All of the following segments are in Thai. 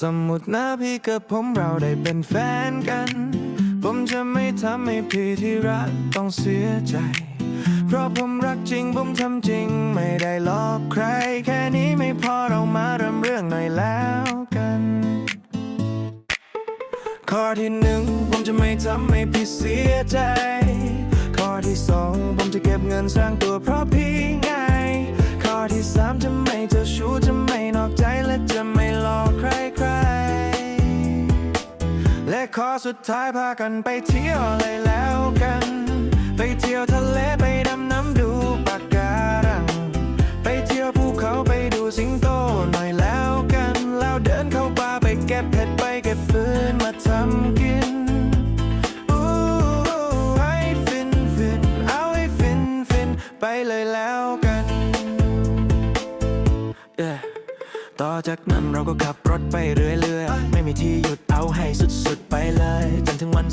สมมุตินะพี่กับผมเราได้เป็นแฟนกัน ผมจะไม่ทำให้พี่ที่รักต้องเสียใจ เพราะผมรักจริงผมทำจริง ไม่ได้หลอกใคร แค่นี้ไม่พอเรามาเริ่มเรื่องหน่อยแล้วกัน ข้อที่หนึ่งผมจะไม่ทำให้พี่เสียใจ ข้อที่สองผมจะเก็บเงินสร้างตัวเพราะ และขอสุดท้ายพากันไปเที่ยวเลยแล้วกัน ไปเที่ยวทะเลไปดำน้ำดูปะการัง ไปเที่ยวภูเขาไปดูสิงโตหน่อยแล้วกัน แล้วเดินเข้าป่าไปเก็บเห็ดไปเก็บฟืนมาทำกินอู้ให้ฟินฟินเอาให้ฟินฟินไปเลยแล้วกัน Yeah ต่อจากนั้นเราก็ขับรถไปเรื่อยๆ ไม่มีที่หยุดเอาให้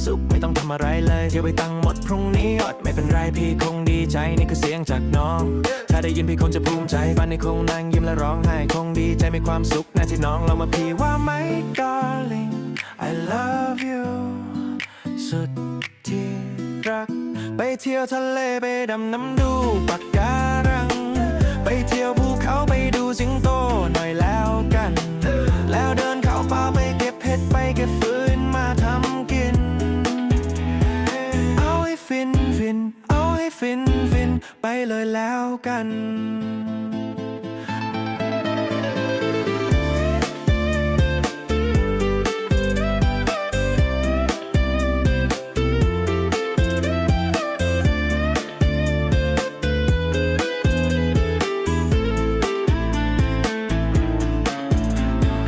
นถึงวันศุกร์ไม่ต้องทำอะไรเลยเที่ยวไปตั้งหมดพรุ่งนี้อดไม่เป็นไรพี่คงดีใจนี่คือเสียงจากน้อง ถ้าได้ยินพี่คงจะภูมิใจบ้านนี้คงนั่งยิ้มและร้องไห้คงดีใจมีความสุขนะที่น้องเรามาพี่ว่าไหม darling I love you สุดที่รัก ไปเที่ยวทะเลไปดำน้ำดูปะกา นฟินไปเลยแล้วกัน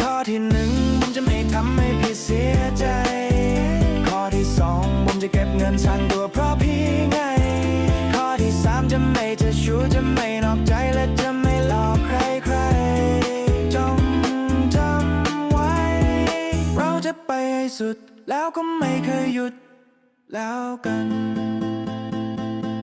ข้อที่หนึ่งผมจะไม่ทำให้พี่เสียใจ ข้อที่สองผมจะเก็บเงินสร้างตัวเพราะ จะชูจะไม่นอกใจและจะไม่หลอกใครใครๆจงจำไว้ เราจะไปให้สุด แล้วก็ไม่เคยหยุดแล้วกัน